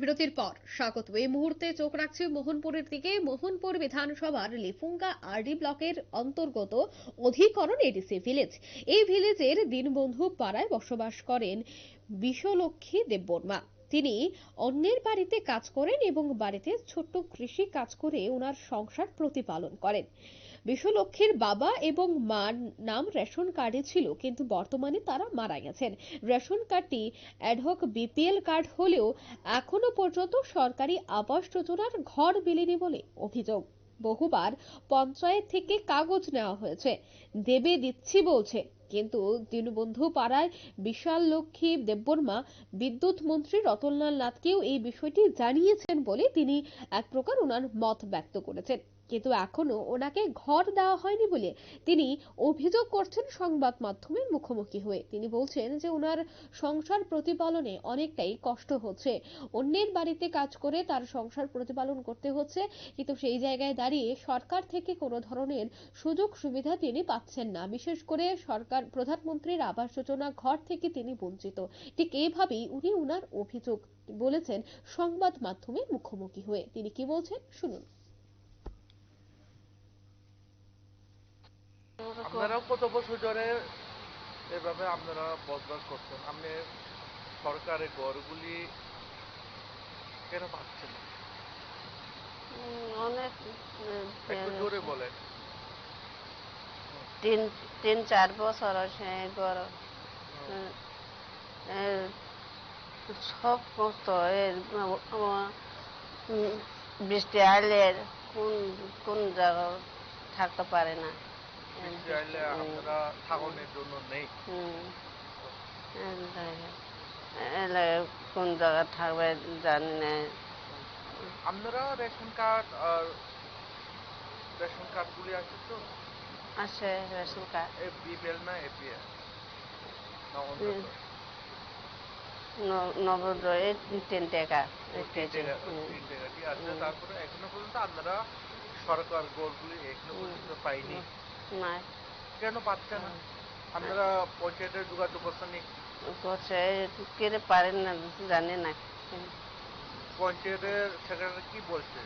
বিরতির পর স্বাগত। এই মুহূর্তে চোখ রাখছে মোহনপুরের দিকে। মোহনপুর বিধানসভার লিফুঙ্গা আরডি ব্লকের অন্তর্গত অধিকরণ এডিসি ভিলেজ। এই ভিলেজের দীনবন্ধু পাড়ায় বসবাস করেন বিশ্বলক্ষ্মী দেববর্মা। তিনি অন্যের বাড়িতে কাজ করেন এবং বাড়িতে ছোট্ট কৃষি কাজ করে ওনার সংসার প্রতিপালন করেন। বিশ্বলক্ষ্মীর বাবা এবং মার নাম রেশন কার্ডে ছিল, কিন্তু বর্তমানে তারা মারা গেছেন। রেশন কার্ডটি অ্যাডহক বিপিএল কার্ড হলেও এখনও পর্যন্ত সরকারি আবাস যোজনার ঘর মেলেনি বলে অভিযোগ। বহুবার পঞ্চায়েত থেকে কাগজ নেওয়া হয়েছে। দেবে দিচ্ছি বলছে। কিন্তু দীনবন্ধু পাড়ায় বিশাল লক্ষ্মী দেববর্মা বিদ্যুৎ মন্ত্রী রতনলাল নাথকেও এই বিষয়টি জানিয়েছেন বলে তিনি এক প্রকার ওনার মত ব্যক্ত করেছেন। কিন্তু এখনও ওনাকে ঘর দেওয়া হয়নি বলে তিনি অভিযোগ করছেন সংবাদ মাধ্যমের মুখোমুখি হয়ে। তিনি বলছেন যে ওনার সংসার প্রতিপালনে অনেকটাই কষ্ট হচ্ছে। অন্যের বাড়িতে কাজ করে তার সংসার প্রতিপালন করতে হচ্ছে, কিন্তু সেই জায়গায় দাঁড়িয়ে সরকার থেকে কোনো ধরনের সুযোগ সুবিধা তিনি পাচ্ছেন না। বিশেষ করে সরকার, প্রধানমন্ত্রীর আবাস যোজনা ঘর থেকে তিনি বঞ্চিত। ঠিক এইভাবেই উনি উনার অভিযোগ বলেছেন সংবাদ মাধ্যমের মুখোমুখি হয়ে। তিনি কি বলছেন? শুনুন। আপনারাও কত বছর ধরে এভাবে আপনারা বসবাস করছেন? আপনি সরকারের ঘরগুলি কেন পাচ্ছেন অনেক উম, একটু জোরে বলেন। তিন তিন চার বছর সে ঘর। সব কষ্ট বৃষ্টি আইলে কোন কোন জায়গা থাকতে পারে না। আপনারা থাকনের জন্য নেই। কোন জায়গা থাকবে জানি না। আপনারা রেশন কার্ড আর রেশন কার্ডগুলি আছে তো? আছে রেশন কার্ড। বিপিএল না এপিএল। নবোদয় তিন টাকা। তারপরে এখনও পর্যন্ত আপনারা সরকার ঘরগুলি এখনও পর্যন্ত পাইনি। না কেন পাচ্ছে না? আপনারা পঞ্চায়েতের যোগাযোগ করছেন নি? করছে কেড়ে পারেন না জানি না। পঞ্চায়েতের সেক্রেটারি কি বলছে?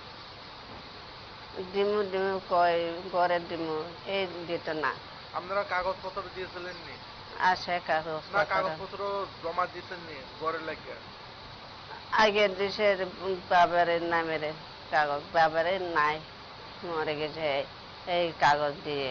ডিমু ডিমু কয় ঘরে ডিমু এই দিত না। আপনারা কাগজপত্র দিয়েছিলেন নি? আসে কাগজ না কাগজপত্র জমা দিয়েছেন নি ঘরের লাগিয়া? আগে দেশের বাবারের নামের কাগজ বাবারের নাই মরে গেছে এই কাগজ দিয়ে।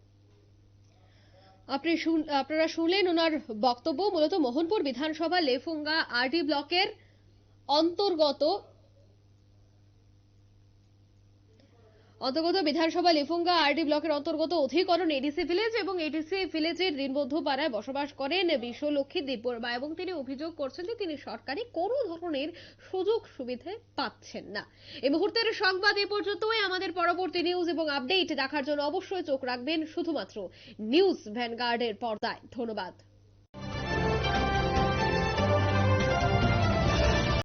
আপনি আপনারা শুনলেন ওনার বক্তব্য মূলত মোহনপুর বিধানসভা লেফুঙ্গা আরডি ব্লকের অন্তর্গত অন্তর্গত বিধানসভা লেফুঙ্গা আরডি ব্লকের অন্তর্গত অধিকরণ এডিসি ভিলেজ এবং এডিসি ভিলেজের দিনবন্ধু পাড়ায় বসবাস করেন বিশ্বলক্ষ্মী দেববর্মা এবং তিনি অভিযোগ করছেন যে তিনি সরকারি কোনো ধরনের সুযোগ সুবিধা পাচ্ছেন না। এই মুহূর্তের সংবাদ এ পর্যন্তই। আমাদের পরবর্তী নিউজ এবং আপডেট দেখার জন্য অবশ্যই চোখ রাখবেন শুধুমাত্র নিউজ ভ্যানগার্ডের পর্দায়। ধন্যবাদ।